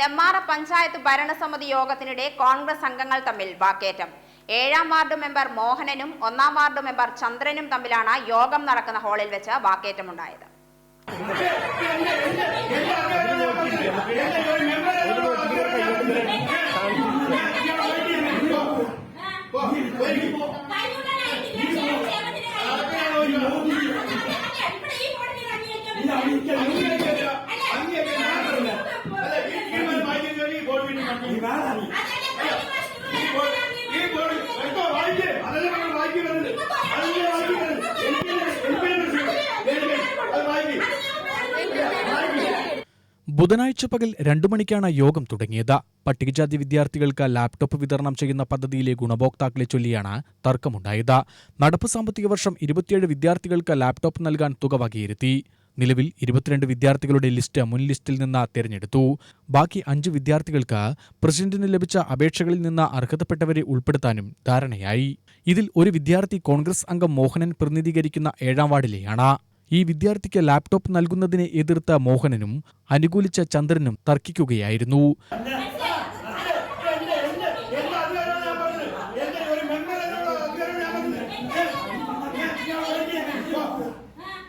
നെമ്മാറ പഞ്ചായത്ത് ഭരണസമിതി യോഗത്തിനിടെ കോൺഗ്രസ് അംഗങ്ങൾ തമ്മിൽ വാക്കേറ്റം. ഏഴാം വാർഡ് മെമ്പർ മോഹനനും ഒന്നാം വാർഡ് മെമ്പർ ചന്ദ്രനും തമ്മിലാണ് യോഗം നടക്കുന്ന ഹാളിൽ വെച്ച് വാക്കേറ്റമുണ്ടായത്. ബുധനാഴ്ച പകൽ രണ്ടു മണിക്കാണ് യോഗം തുടങ്ങിയത്. പട്ടികജാതി വിദ്യാർത്ഥികൾക്ക് ലാപ്ടോപ്പ് വിതരണം ചെയ്യുന്ന പദ്ധതിയിലെ ഗുണഭോക്താക്കളെ ചൊല്ലിയാണ് തർക്കമുണ്ടായത്. നടപ്പ് സാമ്പത്തിക വർഷം ഇരുപത്തിയേഴ് വിദ്യാർത്ഥികൾക്ക് ലാപ്ടോപ്പ് നൽകാൻ തുക വകയിരുത്തി. നിലവിൽ ഇരുപത്തിരണ്ട് വിദ്യാർത്ഥികളുടെ ലിസ്റ്റ് മുൻ ലിസ്റ്റിൽ നിന്ന് തിരഞ്ഞെടുത്തു. ബാക്കി അഞ്ച് വിദ്യാർത്ഥികൾക്ക് പ്രസിഡന്റിന് ലഭിച്ച അപേക്ഷകളിൽ നിന്ന് അർഹതപ്പെട്ടവരെ ഉൾപ്പെടുത്താനും ധാരണയായി. ഇതിൽ ഒരു വിദ്യാർത്ഥി കോൺഗ്രസ് അംഗം മോഹനൻ പ്രതിനിധീകരിക്കുന്ന ഏഴാം വാർഡിലെയാണ്. ഈ വിദ്യാർത്ഥിക്ക് ലാപ്ടോപ്പ് നൽകുന്നതിനെ എതിർത്ത മോഹനനും അനുകൂലിച്ച ചന്ദ്രനും തർക്കിക്കുകയായിരുന്നു.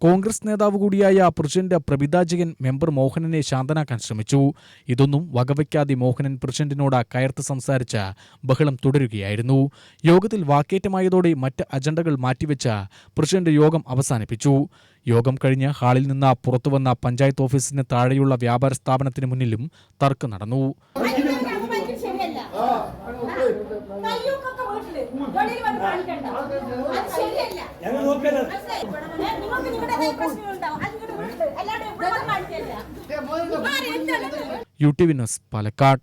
കോൺഗ്രസ് നേതാവ് കൂടിയായ പ്രസിഡന്റ് പ്രഭിതാജകൻ മെമ്പർ മോഹനനെ ശാന്തനാക്കാൻ ശ്രമിച്ചു. ഇതൊന്നും വകവയ്ക്കാതെ മോഹനൻ പ്രസിഡന്റിനോട് കയർത്ത് സംസാരിച്ച ബഹളം തുടരുകയായിരുന്നു. യോഗത്തിൽ വാക്കേറ്റമായതോടെ മറ്റ് അജണ്ടകൾ മാറ്റിവെച്ച പ്രസിഡന്റ് യോഗം അവസാനിപ്പിച്ചു. യോഗം കഴിഞ്ഞ് ഹാളിൽ നിന്ന് പുറത്തുവന്ന പഞ്ചായത്ത് ഓഫീസിന് താഴെയുള്ള വ്യാപാര സ്ഥാപനത്തിന് മുന്നിലും തർക്കം നടന്നു. കയ്യൂക്കൊക്കെ വീട്ടിൽ വെളിയിൽ വന്ന് കാണിക്കണ്ട അത് ശരിയല്ല ഞങ്ങൾ നിങ്ങൾക്ക് അത് വീട്ടിൽ ഇവിടെ കാണിക്കല്ല U T V news Palakkad